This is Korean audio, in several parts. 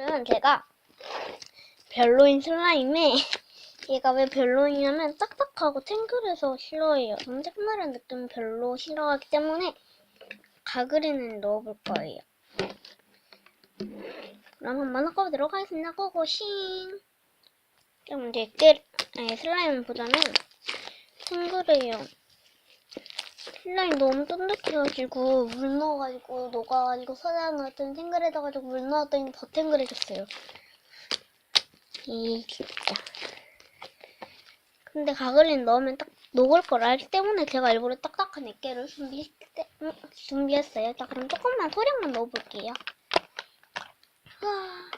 오늘은 제가 별로인 슬라임에 얘가 왜 별로이냐면 딱딱하고 탱글해서 싫어해요. 정색나는 느낌 별로 싫어하기 때문에 가그린을 넣어볼 거예요. 그럼 한번 섞어보도록 하겠습니다. 고고싱! 그럼 이제 깨, 아니, 슬라임보다는 탱글해요. 슬라임 너무 쫀득해가지고 물 넣어가지고 녹아가지고 서장 넣었더니 탱글해져가지고 물 넣었더니 더 탱글해졌어요. 이 진짜. 근데 가글린 넣으면 딱 녹을 걸 알기 때문에 제가 일부러 딱딱한 액계를 준비, 음, 준비했어요. 자 그럼 조금만 소량만 넣어볼게요. 와.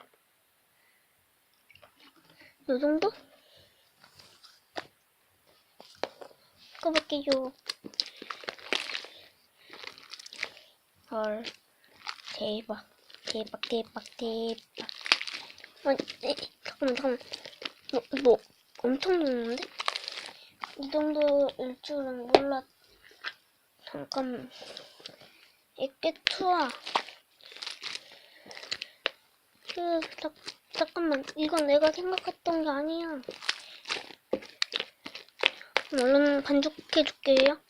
요 정도? 꺼볼게요. 헐. 대박. 대박 대박 대박. 아니 에, 잠깐만 잠깐만. 너, 너 엄청 녹는데? 이 정도일 줄은 몰랐 잠깐만 투하. 그 잠, 잠깐만. 이건 내가 생각했던 게 아니야. 얼른 반죽해줄게요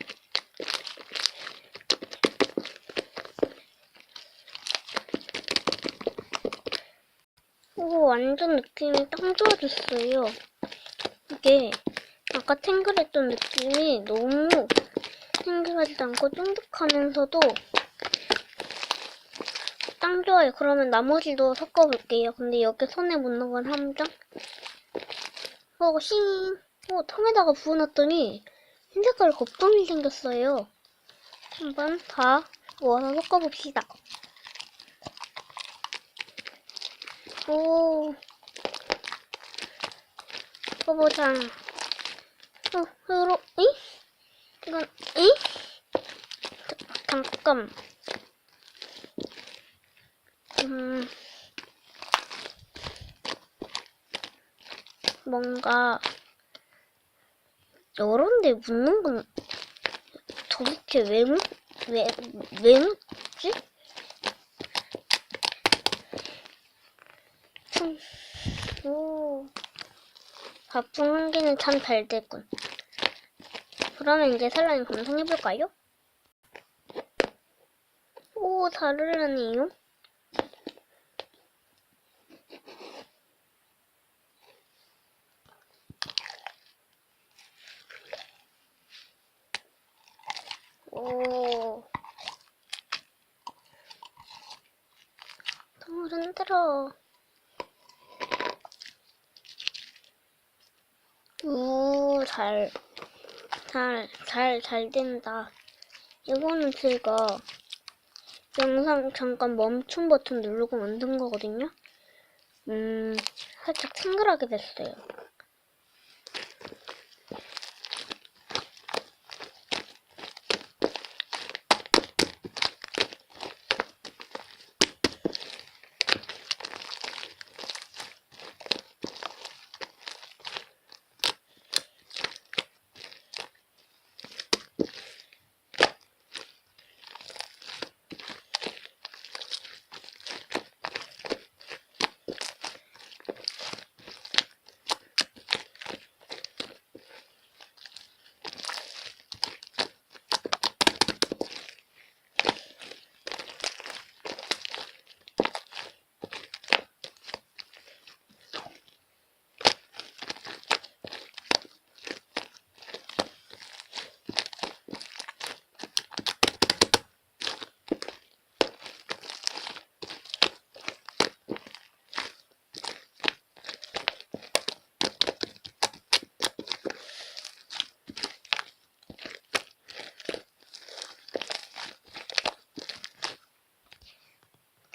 오, 완전 느낌이 딱 좋아졌어요. 이게 아까 탱글했던 느낌이 너무 탱글하지도 않고 쫀득하면서도 딱 좋아요. 그러면 나머지도 섞어볼게요. 근데 여기 손에 묻는 건 함정. 어, 싱. 어, 통에다가 부어놨더니 흰 색깔 거품이 생겼어요. 한번 다 모아서 섞어봅시다. 오. 써보자. 어, 으로, 이? 이건, 이? 잠깐. 음. 뭔가, 여러 데 묻는 건 도대체 왜 묻, 왜, 왜 묻지? 오. 밥풍 한 개는 참 잘 됐군. 그러면 이제 살라인 감상해볼까요? 오, 잘 흘러네요. 오. 너무 흔들어. 오, 잘, 잘, 잘, 잘 된다. 이거는 제가 영상 잠깐 멈춤 버튼 누르고 만든 거거든요. 음, 살짝 탱글하게 됐어요.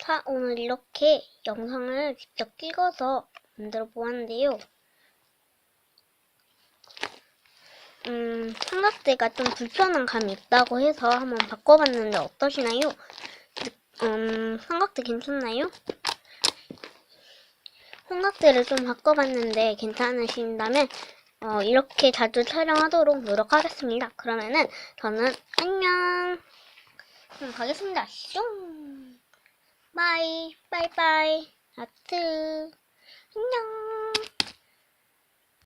자, 오늘 이렇게 영상을 직접 찍어서 만들어 보았는데요. 음, 삼각대가 좀 불편한 감이 있다고 해서 한번 바꿔봤는데 어떠시나요? 음, 삼각대 괜찮나요? 삼각대를 좀 바꿔봤는데 괜찮으신다면 어, 이렇게 자주 촬영하도록 노력하겠습니다. 그러면은 저는 안녕. 그럼 가겠습니다. 슝. 바이, 바이바이, 하트. 안녕.